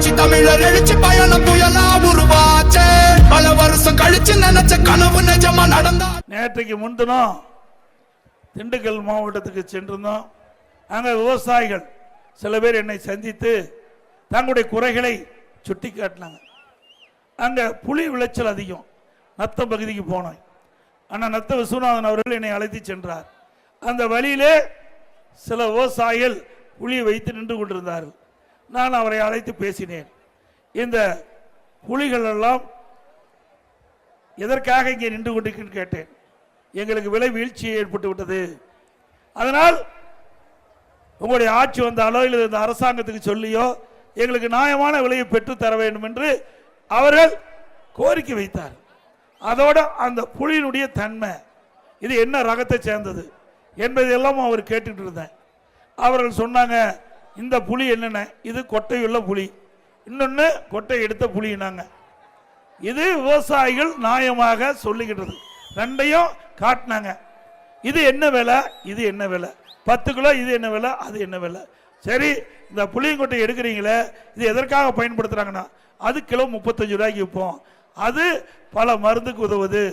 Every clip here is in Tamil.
புரட்சி தமிழர் எழுச்சி பயணம் புயலா உருவாச்சே. பல வருஷம் கழிச்சு நினைச்ச கனவு நிஜமா நடந்தா நேற்றைக்கு முன்தினம் திண்டுக்கல் மாவட்டத்துக்கு சென்றிருந்தோம். அங்கே விவசாயிகள். சில பேர் என்னை சந்தித்து தங்களுடைய குறைகளை சுட்டி காட்டினாங்க. அங்கே புலி விளைச்சல் அதிகம். நத்த பகுதிக்கு போனோம். ஆனால் நத்த விஸ்வநாதன் அவர்கள் என்னை அழைத்து சென்றார். அந்த வழியிலே சில விவசாயிகள் புலியை வைத்து நின்று கொண்டிருந்தார்கள். நான் அவரை அழைத்து பேசினேன். இந்த புலிகள் எல்லாம் எதற்காக இங்கே நின்று கொண்டிருக்கிறேன்னு கேட்டேன். எங்களுக்கு விலை வீழ்ச்சி ஏற்பட்டு விட்டது. அதனால் உங்களுடைய ஆட்சி வந்தாலோ இல்லை இந்த அரசாங்கத்துக்கு சொல்லியோ எங்களுக்கு நியாயமான விலையை பெற்று தர வேண்டும் என்று அவர்கள் கோரிக்கை வைத்தார். அதோட அந்த புலியினுடைய தன்மை இது என்ன ரகத்தை சேர்ந்தது என்பதையெல்லாம் அவர் கேட்டுட்டு இருந்தேன். அவர்கள் சொன்னாங்க இந்த புலி என்னென்ன? இது கொட்டையுள்ள புலி. இன்னொன்று கொட்டை எடுத்த புலினாங்க. இது விவசாயிகள் நியாயமாக சொல்லிக்கிட்டது ரெண்டையும் காட்டினாங்க. இது என்ன விலை? இது என்ன விலை? பத்து கிலோ இது என்ன விலை? அது என்ன விலை? சரி இந்த புளியங்கொட்டை எடுக்கிறீங்களே இது எதற்காக பயன்படுத்துகிறாங்கன்னா அது கிலோ முப்பத்தஞ்சு ரூபாய்க்கு விற்போம். அது பல மருந்துக்கு உதவுது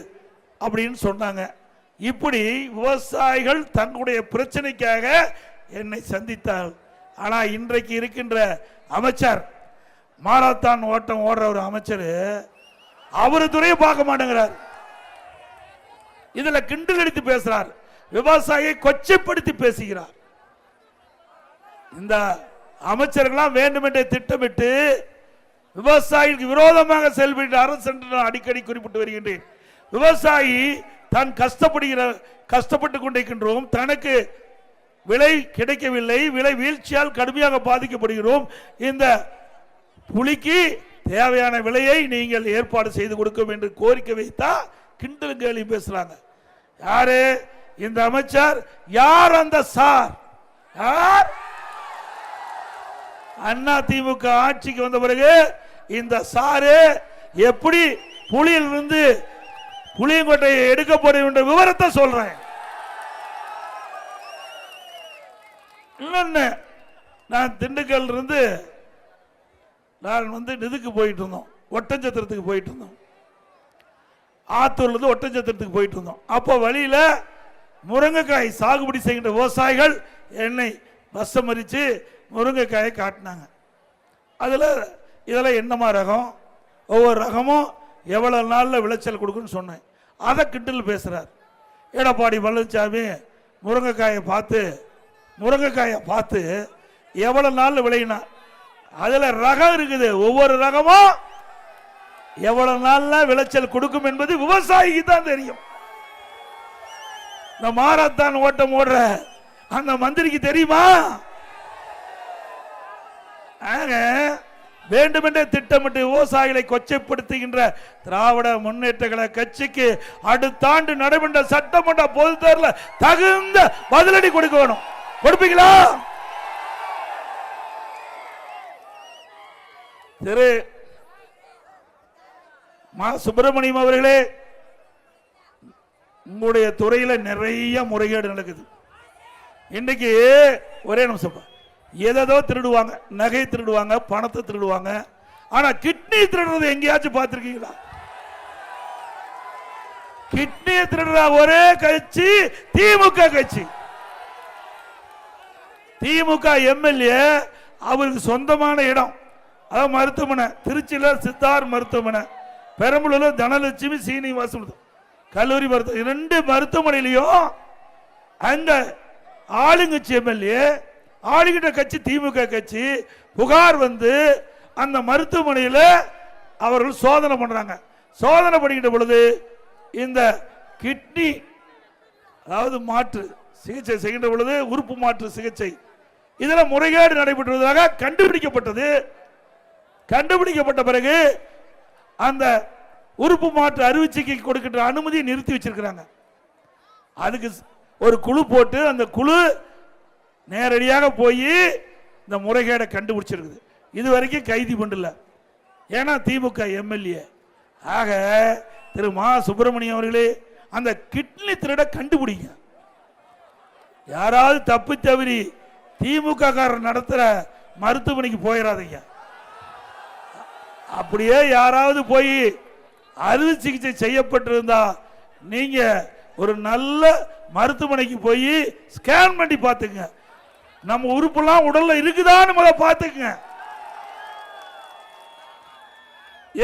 அப்படின்னு சொன்னாங்க. இப்படி விவசாயிகள் தங்களுடைய பிரச்சனைக்காக என்னை சந்தித்தார்கள். ஆனால் இன்றைக்கு இருக்கின்ற அமைச்சர் மாரத்தான் ஓட்டம் ஓடுற ஒரு அமைச்சர் அவர் துறையை பார்க்க மாட்டேங்கிறார். இதுல கிண்டல் அடித்து பேசுறார் விவசாயியை கொச்சைப்படுத்தி பேசுகிறார். இந்த அமைச்சர்கள்லாம் வேண்டுமென்றே திட்டமிட்டு விவசாயிக்கு விரோதமாக செயல்பட்டு அரசு என்று நான் அடிக்கடி குறிப்பிட்டு வருகின்றேன். விவசாயி தான் கஷ்டப்படுகிற கஷ்டப்பட்டு கொண்டிருக்கின்றோம் தனக்கு விலை கிடைக்கவில்லை விலை வீழ்ச்சியால் கடுமையாக பாதிக்கப்படுகிறோம். இந்த புலிக்கு தேவையான விலையை நீங்கள் ஏற்பாடு செய்து கொடுக்கும் என்று கோரிக்கை வைத்தா கிண்டல் கேலி பேசுறாங்க. யாரு? இந்த அமைச்சர். யார் அந்த சார்? யார்? அண்ணா திமுக ஆட்சிக்கு வந்த பிறகு இந்த சாரு எப்படி புலியிலிருந்து புளியங்கோட்டையை எடுக்கப்படும் என்ற விவரத்தை சொல்றேன். இன்னொன்னு நான் திண்டுக்கல் இருந்து நான் வந்து இதுக்கு போயிட்டு இருந்தோம். ஒட்டஞ்சத்திரத்துக்கு போயிட்டு இருந்தோம். ஆத்தூர்லேருந்து ஒட்டஞ்சத்திரத்துக்கு போயிட்டு இருந்தோம். அப்போ வழியில் முருங்கைக்காய் சாகுபடி செய்கின்ற விவசாயிகள் என்னை பஸ்ஸை மறித்து முருங்கைக்காயை காட்டினாங்க. அதில் இதெல்லாம் என்னமா ரகம்? ஒவ்வொரு ரகமும் எவ்வளோ நாளில் விளைச்சல் கொடுக்குன்னு சொன்னேன். அதை கிண்டல் பேசுகிறார் எடப்பாடி பழனிசாமி முருங்கைக்காயை பார்த்து முருங்கைக்காயை பார்த்து எவ்வளோ நாளில் விளையினா? அதில் ரகம் இருக்குது. ஒவ்வொரு ரகமும் எவ்வளவு நாள்ல விளைச்சல் கொடுக்கும் என்பது விவசாயிக்கு தான் தெரியும். இந்த மாரத்தான் ஓட்டம் ஓடுற அந்த மந்திரிக்கு தெரியுமா? வேண்டுமென்றே திட்டமிட்டு விவசாயிகளை கொச்சைப்படுத்துகின்ற திராவிட முன்னேற்ற கழக கட்சிக்கு அடுத்த ஆண்டு நடைபெற்ற சட்டமன்ற பொது தேர்தலில் தகுந்த பதிலடி கொடுக்கணும். கொடுப்பீங்களா? திரு மா சுப்பிரமணியம் அவர்களே உங்களுடைய துறையில நிறைய முறைகேடு நடக்குது. இன்னைக்கு ஒரே நிமிஷம் எதோ திருடுவாங்க நகை திருடுவாங்க பணத்தை திருடுவாங்க ஆனா கிட்னி திருடுறது எங்கேயாச்சும் பார்த்திருக்கீங்களா? கிட்னி திருடுற ஒரே கட்சி திமுக கட்சி. திமுக எம்எல்ஏ அவருக்கு சொந்தமான இடம். அதாவது மருத்துவமனை. திருச்சியில் சித்தார் மருத்துவமனை. பெரம்பலூரில் தனலட்சுமி சீனிவாசன் கல்லூரி மருத்துவ ரெண்டு மருத்துவமனையிலையும் அந்த ஆளுங்கட்சி எம்எல்ஏ ஆளுகிட்ட கட்சி திமுக கட்சி புகார் வந்து அந்த மருத்துவமனையில் அவர்கள் சோதனை பண்ணுறாங்க சோதனை பண்ணிக்கிட்ட பொழுது இந்த கிட்னி அதாவது மாற்று சிகிச்சை செய்கின்ற பொழுது உறுப்பு மாற்று சிகிச்சை இதில் முறைகேடு நடைபெற்றதாக கண்டுபிடிக்கப்பட்டது. கண்டுபிடிக்கப்பட்ட பிறகு அந்த உறுப்பு மாற்று அறுவை கொடுக்கின்ற அனுமதியை நிறுத்தி வச்சிருக்கிறாங்க. அதுக்கு ஒரு குழு போட்டு அந்த குழு நேரடியாக போய் இந்த முறைகேடை கண்டுபிடிச்சிருக்குது. இது வரைக்கும் கைதி பண்ணல ஏன்னா திமுக எம்எல்ஏ. ஆக திரு மா சுப்பிரமணியம் அவர்களே அந்த கிட்னி திருட கண்டுபிடிங்க. யாராவது தப்பு தவறி திமுக காரர் நடத்துகிற மருத்துவமனைக்கு போயிடாதீங்க அப்படியே யாராவது போய் அறுவை சிகிச்சை செய்யப்பட்டிருந்தா நீங்க ஒரு நல்ல மருத்துவமனைக்கு போய் ஸ்கேன் பண்ணி பார்த்துங்க நம்ம உறுப்புலாம் உடல்ல இருக்குதான்னு முதல்ல பார்த்துக்குங்க.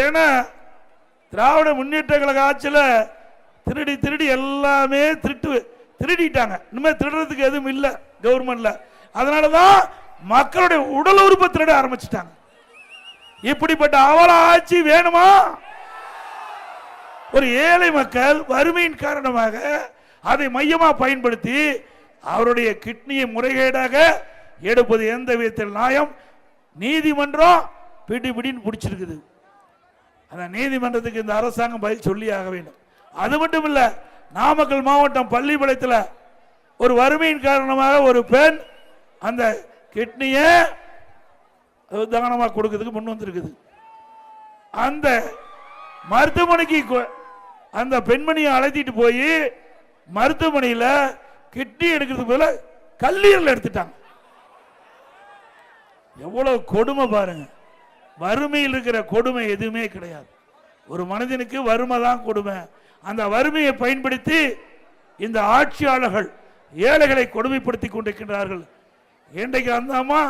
ஏன்னா திராவிட முன்னேற்ற கழக ஆட்சியில் திருடி திருடி எல்லாமே திருட்டு திருடிட்டாங்க. இனிமேல் திருடுறதுக்கு எதுவும் இல்லை கவர்மெண்ட்டில் அதனால தான் மக்களுடைய உடல் உறுப்பை திருட ஆரம்பிச்சிட்டாங்க. இப்படிப்பட்ட அவல ஆட்சி வேணுமா? ஒரு ஏழை மக்கள் வறுமையின் காரணமாக அதை மையமா பயன்படுத்தி அவருடைய கிட்னியை முறைகேடாக எடுப்பது எந்த விதத்தில் நியாயம்? நீதிமன்றம் பிடி பிடின்னு பிடிச்சிருக்குது. அந்த நீதிமன்றத்துக்கு இந்த அரசாங்கம் பதில் சொல்லி ஆக வேண்டும். அது மட்டும் இல்லை நாமக்கல் மாவட்டம் பள்ளிப்பாளையத்தில் ஒரு வறுமையின் காரணமாக ஒரு பெண் அந்த கிட்னியை தானமாக கொடுக்கறதுக்கு முன் வந்திருக்குது. அந்த மருத்துவமனைக்கு அந்த பெண்மணியை அழைத்திட்டு போய் மருத்துவமனையில் கிட்னி எடுக்கிறதுக்கு போல கல்லீரல் எடுத்துட்டாங்க. எவ்வளவு கொடுமை பாருங்க. வறுமையில் இருக்கிற கொடுமை எதுவுமே கிடையாது. ஒரு மனிதனுக்கு வறுமை தான் கொடுமை. அந்த வறுமையை பயன்படுத்தி இந்த ஆட்சியாளர்கள் ஏழைகளை கொடுமைப்படுத்தி கொண்டிருக்கின்றார்கள். இன்றைக்கு அந்த அம்மா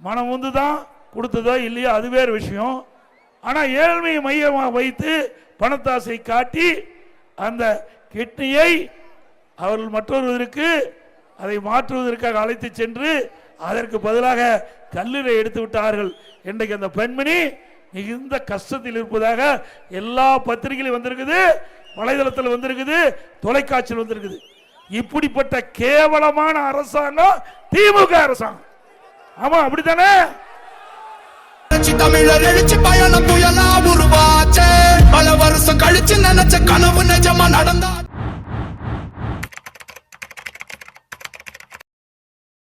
மனம் வந்து தான் கொடுத்ததோ இல்லையோ அது வேறு விஷயம். ஆனால் ஏழ்மையை மையமாக வைத்து பணத்தாசை காட்டி அந்த கிட்னியை அவர்கள் மற்றொருவருக்கு அதை மாற்றுவதற்காக அழைத்து சென்று அதற்கு பதிலாக கல்லீரை எடுத்து விட்டார்கள். இன்றைக்கு அந்த பெண்மணி மிகுந்த கஷ்டத்தில் இருப்பதாக எல்லா பத்திரிகையிலும் வந்திருக்குது வலைதளத்தில் வந்திருக்குது தொலைக்காட்சியில் வந்திருக்குது. இப்படிப்பட்ட கேவலமான அரசாங்கம் திமுக அரசாங்கம். ஆமா அப்படித்தானே? தமிழர் எழுச்சி பயணம் புயலா உருவாச்சே. பல வருஷம் கழிச்சு நினைச்ச கனவு நிஜமா நடந்தா